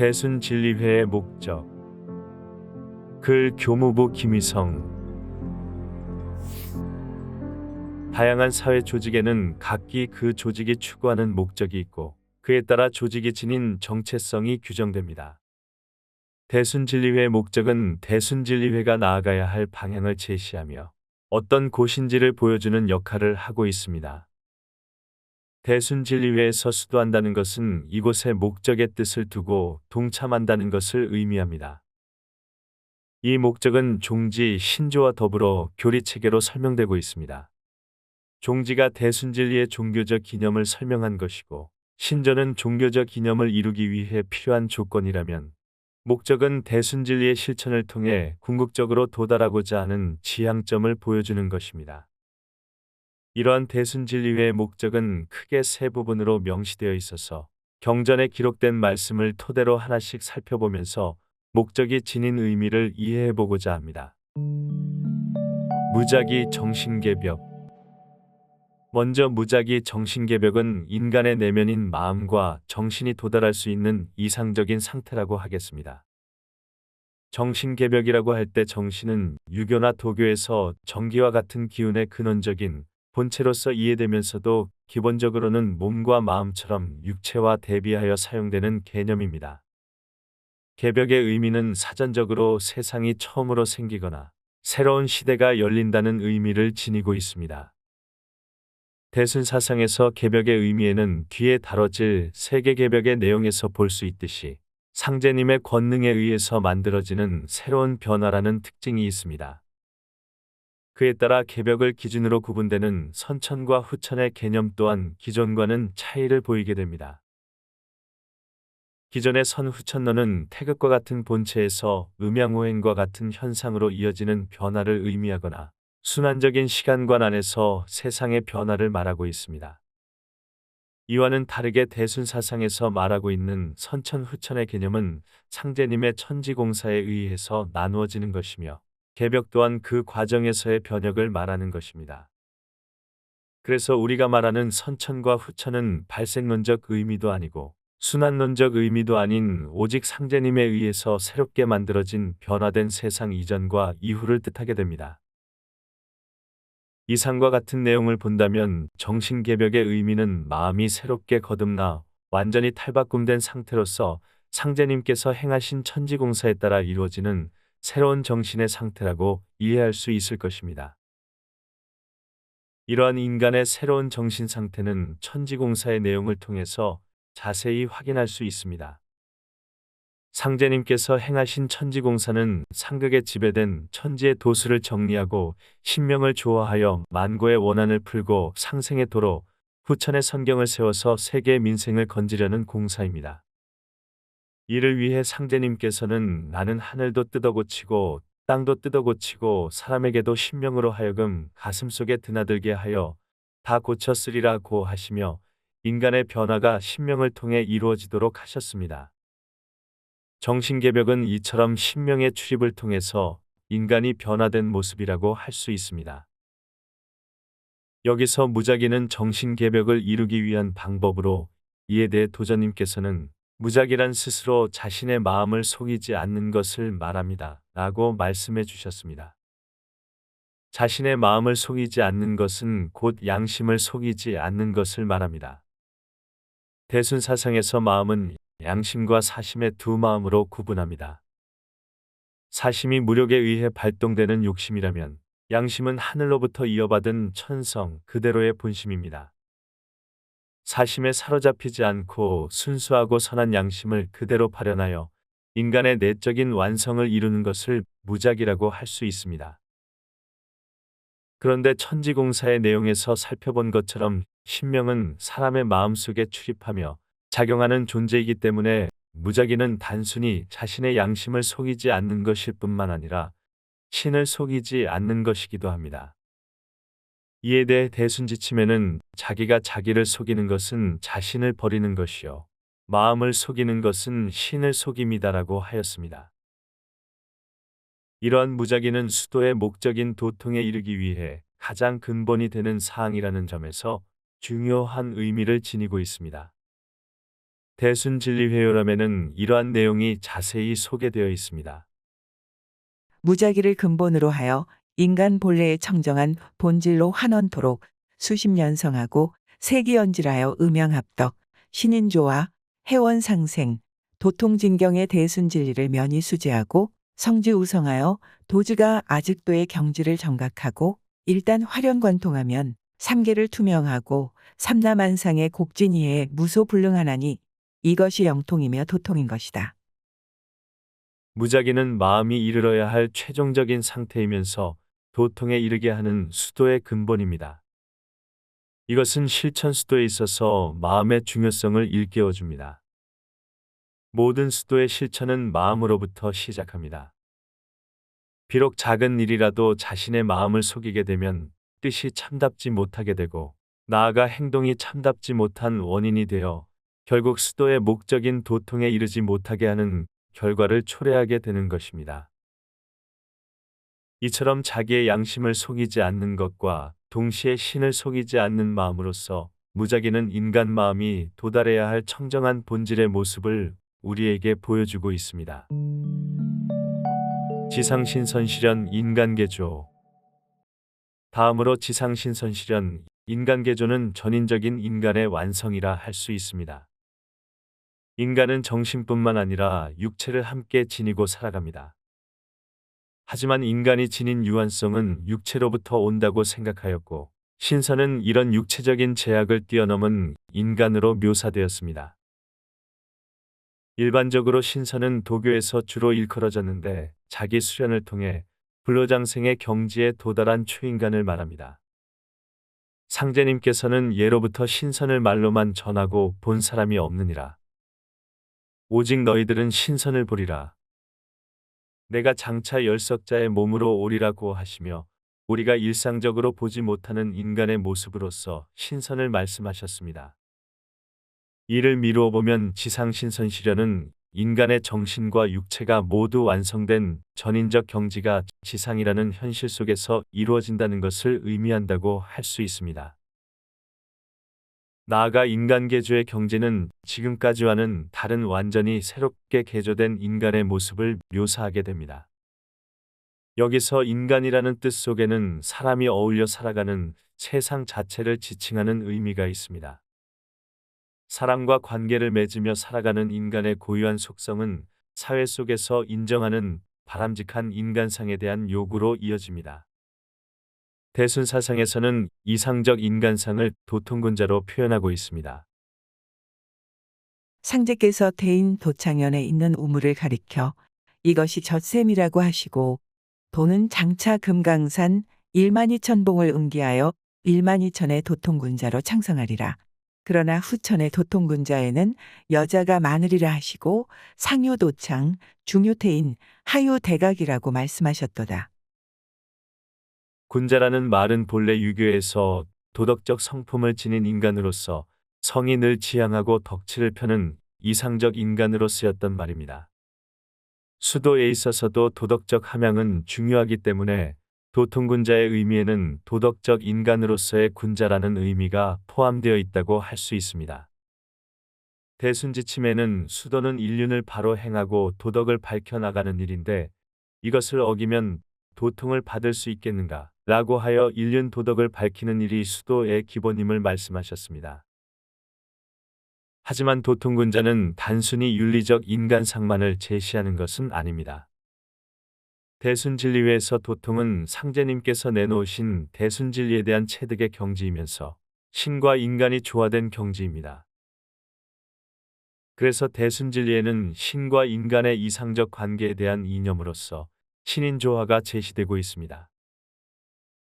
대순 진리회의 목적 글 교무부 김희성 다양한 사회 조직에는 각기 그 조직이 추구하는 목적이 있고 그에 따라 조직이 지닌 정체성이 규정됩니다. 대순진리회의 목적은 대순진리회가 나아가야 할 방향을 제시하며 어떤 곳인지를 보여주는 역할을 하고 있습니다. 대순진리회에서 수도한다는 것은 이곳의 목적의 뜻을 두고 동참한다는 것을 의미합니다. 이 목적은 종지, 신조와 더불어 교리 체계로 설명되고 있습니다. 종지가 대순진리의 종교적 기념을 설명한 것이고, 신조는 종교적 기념을 이루기 위해 필요한 조건이라면, 목적은 대순진리의 실천을 통해 궁극적으로 도달하고자 하는 지향점을 보여주는 것입니다. 이러한 대순진리회의 목적은 크게 세 부분으로 명시되어 있어서 경전에 기록된 말씀을 토대로 하나씩 살펴보면서 목적이 지닌 의미를 이해해 보고자 합니다. 무작위 정신개벽 먼저 무작위 정신개벽은 인간의 내면인 마음과 정신이 도달할 수 있는 이상적인 상태라고 하겠습니다. 정신개벽이라고 할 때 정신은 유교나 도교에서 정기와 같은 기운의 근원적인 본체로서 이해되면서도 기본적으로는 몸과 마음처럼 육체와 대비하여 사용되는 개념입니다. 개벽의 의미는 사전적으로 세상이 처음으로 생기거나 새로운 시대가 열린다는 의미를 지니고 있습니다. 대순 사상에서 개벽의 의미에는 뒤에 다뤄질 세계 개벽의 내용에서 볼 수 있듯이 상제님의 권능에 의해서 만들어지는 새로운 변화라는 특징이 있습니다. 그에 따라 개벽을 기준으로 구분되는 선천과 후천의 개념 또한 기존과는 차이를 보이게 됩니다. 기존의 선후천론은 태극과 같은 본체에서 음양오행과 같은 현상으로 이어지는 변화를 의미하거나 순환적인 시간관 안에서 세상의 변화를 말하고 있습니다. 이와는 다르게 대순사상에서 말하고 있는 선천후천의 개념은 상제님의 천지공사에 의해서 나누어지는 것이며 개벽 또한 그 과정에서의 변혁을 말하는 것입니다. 그래서 우리가 말하는 선천과 후천은 발생론적 의미도 아니고 순환론적 의미도 아닌 오직 상제님에 의해서 새롭게 만들어진 변화된 세상 이전과 이후를 뜻하게 됩니다. 이상과 같은 내용을 본다면 정신개벽의 의미는 마음이 새롭게 거듭나 완전히 탈바꿈된 상태로서 상제님께서 행하신 천지공사에 따라 이루어지는 새로운 정신의 상태라고 이해할 수 있을 것입니다. 이러한 인간의 새로운 정신 상태는 천지공사의 내용을 통해서 자세히 확인할 수 있습니다. 상제님께서 행하신 천지공사는 상극에 지배된 천지의 도수를 정리하고 신명을 조화하여 만고의 원한을 풀고 상생의 도로 후천의 선경을 세워서 세계의 민생을 건지려는 공사입니다. 이를 위해 상제님께서는 나는 하늘도 뜯어고치고 땅도 뜯어고치고 사람에게도 신명으로 하여금 가슴속에 드나들게 하여 다 고쳤으리라고 하시며 인간의 변화가 신명을 통해 이루어지도록 하셨습니다. 정신개벽은 이처럼 신명의 출입을 통해서 인간이 변화된 모습이라고 할 수 있습니다. 여기서 무작위는 정신개벽을 이루기 위한 방법으로 이에 대해 도전님께서는 무작위란 스스로 자신의 마음을 속이지 않는 것을 말합니다. 라고 말씀해 주셨습니다. 자신의 마음을 속이지 않는 것은 곧 양심을 속이지 않는 것을 말합니다. 대순사상에서 마음은 양심과 사심의 두 마음으로 구분합니다. 사심이 무력에 의해 발동되는 욕심이라면 양심은 하늘로부터 이어받은 천성 그대로의 본심입니다. 사심에 사로잡히지 않고 순수하고 선한 양심을 그대로 발현하여 인간의 내적인 완성을 이루는 것을 무작이라고 할 수 있습니다. 그런데 천지공사의 내용에서 살펴본 것처럼 신명은 사람의 마음속에 출입하며 작용하는 존재이기 때문에 무작위는 단순히 자신의 양심을 속이지 않는 것일 뿐만 아니라 신을 속이지 않는 것이기도 합니다. 이에 대해 대순지침에는 자기가 자기를 속이는 것은 자신을 버리는 것이요. 마음을 속이는 것은 신을 속임이다라고 하였습니다. 이러한 무작위는 수도의 목적인 도통에 이르기 위해 가장 근본이 되는 사항이라는 점에서 중요한 의미를 지니고 있습니다. 대순진리회요람에는 이러한 내용이 자세히 소개되어 있습니다. 무작위를 근본으로 하여 인간 본래에 청정한 본질로 환원토록 수십 년성하고 세기연질하여 음양합덕, 신인조화, 해원상생, 도통진경의 대순진리를 면히 수재하고 성지우성하여 도지가 아직도의 경지를 정각하고 일단 화련관통하면 삼계를 투명하고 삼남한상의 곡진이에 무소불능하나니 이것이 영통이며 도통인 것이다. 무작위는 마음이 이르러야 할 최종적인 상태이면서 도통에 이르게 하는 수도의 근본입니다. 이것은 실천 수도에 있어서 마음의 중요성을 일깨워 줍니다. 모든 수도의 실천은 마음으로부터 시작합니다. 비록 작은 일이라도 자신의 마음을 속이게 되면 뜻이 참답지 못하게 되고 나아가 행동이 참답지 못한 원인이 되어 결국 수도의 목적인 도통에 이르지 못하게 하는 결과를 초래하게 되는 것입니다. 이처럼 자기의 양심을 속이지 않는 것과 동시에 신을 속이지 않는 마음으로서 무작위는 인간 마음이 도달해야 할 청정한 본질의 모습을 우리에게 보여주고 있습니다. 지상신선실현 인간개조 다음으로 지상신선실현 인간개조는 전인적인 인간의 완성이라 할 수 있습니다. 인간은 정신뿐만 아니라 육체를 함께 지니고 살아갑니다. 하지만 인간이 지닌 유한성은 육체로부터 온다고 생각하였고 신선은 이런 육체적인 제약을 뛰어넘은 인간으로 묘사되었습니다. 일반적으로 신선은 도교에서 주로 일컬어졌는데 자기 수련을 통해 불로장생의 경지에 도달한 초인간을 말합니다. 상제님께서는 예로부터 신선을 말로만 전하고 본 사람이 없느니라. 오직 너희들은 신선을 보리라. 내가 장차 열석자의 몸으로 오리라고 하시며 우리가 일상적으로 보지 못하는 인간의 모습으로서 신선을 말씀하셨습니다. 이를 미루어 보면 지상신선 시련은 인간의 정신과 육체가 모두 완성된 전인적 경지가 지상이라는 현실 속에서 이루어진다는 것을 의미한다고 할 수 있습니다. 나아가 인간계조의 경지는 지금까지와는 다른 완전히 새롭게 개조된 인간의 모습을 묘사하게 됩니다. 여기서 인간이라는 뜻 속에는 사람이 어울려 살아가는 세상 자체를 지칭하는 의미가 있습니다. 사람과 관계를 맺으며 살아가는 인간의 고유한 속성은 사회 속에서 인정하는 바람직한 인간상에 대한 요구로 이어집니다. 대순사상에서는 이상적 인간상을 도통군자로 표현하고 있습니다. 상제께서 대인 도창연에 있는 우물을 가리켜 이것이 젖샘이라고 하시고 도는 장차 금강산 1만 2천 봉을 응기하여 1만 2천의 도통군자로 창성하리라. 그러나 후천의 도통군자에는 여자가 많으리라 하시고 상유도창, 중유태인, 하유대각이라고 말씀하셨도다. 군자라는 말은 본래 유교에서 도덕적 성품을 지닌 인간으로서 늘 지향하고 덕치를 펴는 이상적 인간으로 쓰였던 말입니다. 수도에 있어서도 도덕적 함양은 중요하기 때문에 도통군자의 의미에는 도덕적 인간으로서의 군자라는 의미가 포함되어 있다고 할 수 있습니다. 대순지침에는 수도는 인륜을 바로 행하고 도덕을 밝혀나가는 일인데 이것을 어기면 도통을 받을 수 있겠는가 라고 하여 인륜 도덕을 밝히는 일이 수도의 기본임을 말씀하셨습니다. 하지만 도통군자는 단순히 윤리적 인간상만을 제시하는 것은 아닙니다. 대순진리회에서 도통은 상제님께서 내놓으신 대순진리에 대한 체득의 경지이면서 신과 인간이 조화된 경지입니다. 그래서 대순진리에는 신과 인간의 이상적 관계에 대한 이념으로서 신인조화가 제시되고 있습니다.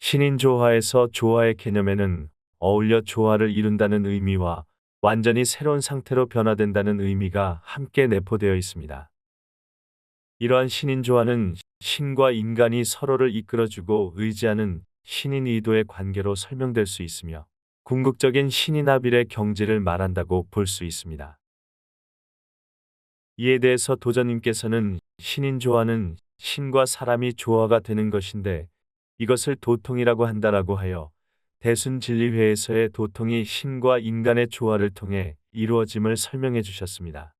신인조화에서 조화의 개념에는 어울려 조화를 이룬다는 의미와 완전히 새로운 상태로 변화된다는 의미가 함께 내포되어 있습니다. 이러한 신인조화는 신과 인간이 서로를 이끌어주고 의지하는 신인 의도의 관계로 설명될 수 있으며 궁극적인 신인합일의 경지를 말한다고 볼 수 있습니다. 이에 대해서 도전님께서는 신인조화는 신과 사람이 조화가 되는 것인데 이것을 도통이라고 한다라고 하여 대순 진리회에서의 도통이 신과 인간의 조화를 통해 이루어짐을 설명해 주셨습니다.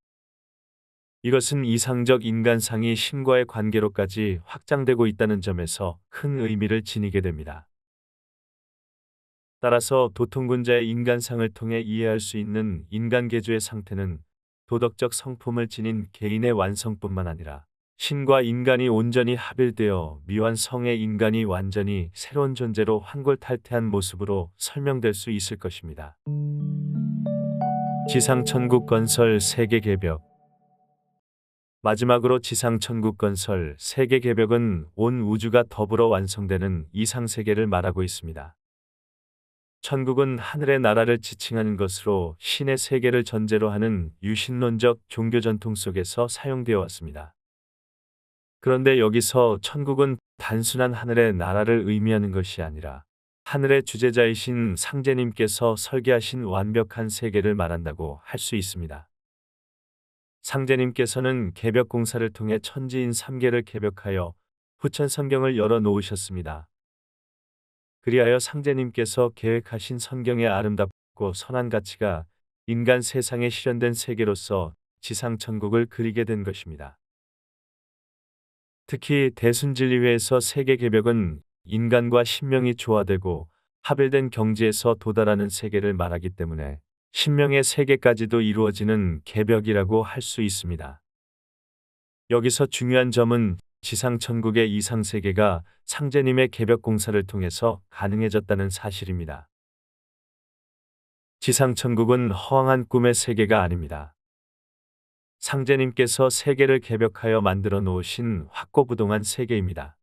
이것은 이상적 인간상이 신과의 관계로까지 확장되고 있다는 점에서 큰 의미를 지니게 됩니다. 따라서 도통군자의 인간상을 통해 이해할 수 있는 인간계주의 상태는 도덕적 성품을 지닌 개인의 완성뿐만 아니라 신과 인간이 온전히 합일되어 미완 성의 인간이 완전히 새로운 존재로 환골탈태한 모습으로 설명될 수 있을 것입니다. 지상천국 건설 세계 개벽 마지막으로 지상천국 건설 세계 개벽은 온 우주가 더불어 완성되는 이상세계를 말하고 있습니다. 천국은 하늘의 나라를 지칭하는 것으로 신의 세계를 전제로 하는 유신론적 종교 전통 속에서 사용되어 왔습니다. 그런데 여기서 천국은 단순한 하늘의 나라를 의미하는 것이 아니라 하늘의 주제자이신 상제님께서 설계하신 완벽한 세계를 말한다고 할 수 있습니다. 상제님께서는 개벽 공사를 통해 천지인 3개를 개벽하여 후천 성경을 열어 놓으셨습니다. 그리하여 상제님께서 계획하신 성경의 아름답고 선한 가치가 인간 세상에 실현된 세계로서 지상 천국을 그리게 된 것입니다. 특히 대순진리회에서 세계 개벽은 인간과 신명이 조화되고 합일된 경지에서 도달하는 세계를 말하기 때문에 신명의 세계까지도 이루어지는 개벽이라고 할 수 있습니다. 여기서 중요한 점은 지상천국의 이상세계가 상제님의 개벽 공사를 통해서 가능해졌다는 사실입니다. 지상천국은 허황한 꿈의 세계가 아닙니다. 상제님께서 세계를 개벽하여 만들어 놓으신 확고부동한 세계입니다.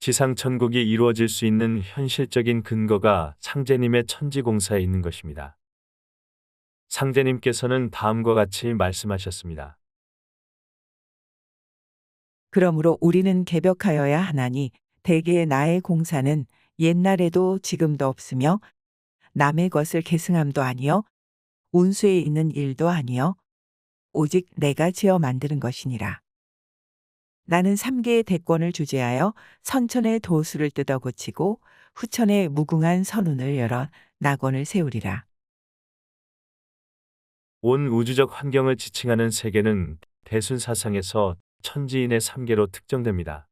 지상천국이 이루어질 수 있는 현실적인 근거가 상제님의 천지공사에 있는 것입니다. 상제님께서는 다음과 같이 말씀하셨습니다. 그러므로 우리는 개벽하여야 하나니 대개의 나의 공사는 옛날에도 지금도 없으며 남의 것을 계승함도 아니요 운수에 있는 일도 아니요 오직 내가 지어 만드는 것이니라. 나는 삼계의 대권을 주재하여 선천의 도수를 뜯어 고치고 후천의 무궁한 선운을 열어 낙원을 세우리라. 온 우주적 환경을 지칭하는 세계는 대순 사상에서 천지인의 3계로 특정됩니다.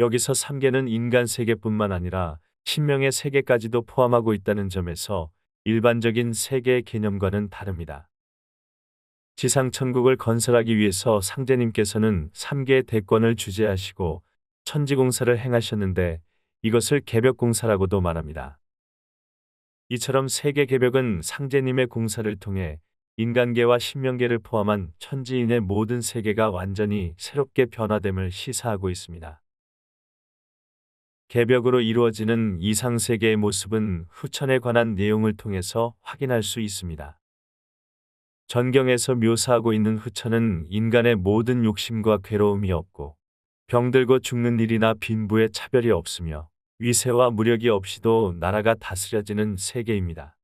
여기서 3계는 인간 세계뿐만 아니라 신명의 세계까지도 포함하고 있다는 점에서 일반적인 세계의 개념과는 다릅니다. 지상천국을 건설하기 위해서 상제님께서는 3개의 대권을 주재하시고 천지공사를 행하셨는데 이것을 개벽공사라고도 말합니다. 이처럼 세계 개벽은 상제님의 공사를 통해 인간계와 신명계를 포함한 천지인의 모든 세계가 완전히 새롭게 변화됨을 시사하고 있습니다. 개벽으로 이루어지는 이상세계의 모습은 후천에 관한 내용을 통해서 확인할 수 있습니다. 전경에서 묘사하고 있는 후천은 인간의 모든 욕심과 괴로움이 없고 병들고 죽는 일이나 빈부의 차별이 없으며 위세와 무력이 없이도 나라가 다스려지는 세계입니다.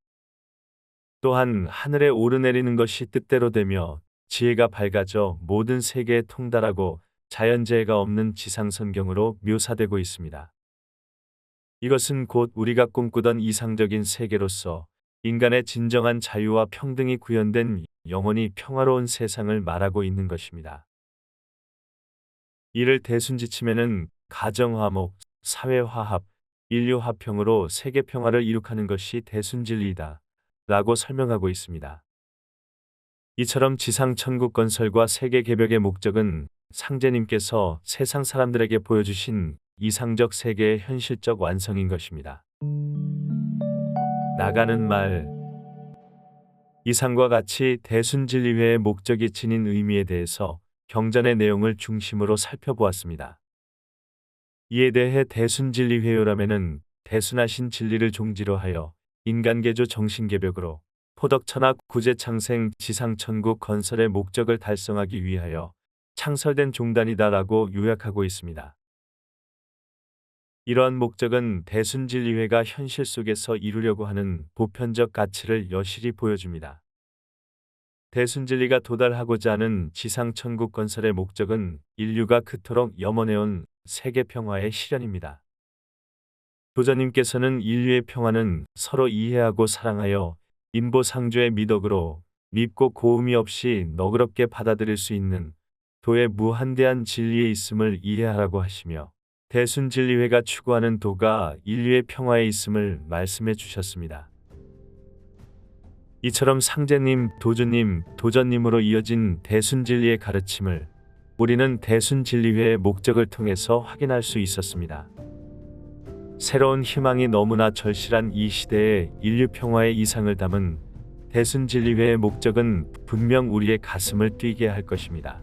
또한 하늘에 오르내리는 것이 뜻대로 되며 지혜가 밝아져 모든 세계에 통달하고 자연재해가 없는 지상선경으로 묘사되고 있습니다. 이것은 곧 우리가 꿈꾸던 이상적인 세계로서 인간의 진정한 자유와 평등이 구현된 영원히 평화로운 세상을 말하고 있는 것입니다. 이를 대순지침에는 가정화목, 사회화합, 인류화평으로 세계 평화를 이룩하는 것이 대순진리이다. 라고 설명하고 있습니다. 이처럼 지상천국 건설과 세계 개벽의 목적은 상제님께서 세상 사람들에게 보여주신 이상적 세계의 현실적 완성인 것입니다. 나가는 말 이상과 같이 대순진리회의 목적이 지닌 의미에 대해서 경전의 내용을 중심으로 살펴보았습니다. 이에 대해 대순진리회요라면은 대순하신 진리를 종지로 하여 인간계조 정신개벽으로 포덕천학 구제창생 지상천국 건설의 목적을 달성하기 위하여 창설된 종단이다라고 요약하고 있습니다. 이러한 목적은 대순진리회가 현실 속에서 이루려고 하는 보편적 가치를 여실히 보여줍니다. 대순진리가 도달하고자 하는 지상천국 건설의 목적은 인류가 그토록 염원해온 세계 평화의 실현입니다. 도자님께서는 인류의 평화는 서로 이해하고 사랑하여 인보상조의 미덕으로 밉고 고음이 없이 너그럽게 받아들일 수 있는 도의 무한대한 진리에 있음을 이해하라고 하시며 대순진리회가 추구하는 도가 인류의 평화에 있음을 말씀해 주셨습니다. 이처럼 상제님, 도주님, 도전님으로 이어진 대순진리의 가르침을 우리는 대순진리회의 목적을 통해서 확인할 수 있었습니다. 새로운 희망이 너무나 절실한 이 시대에 인류 평화의 이상을 담은 대순진리회의 목적은 분명 우리의 가슴을 뛰게 할 것입니다.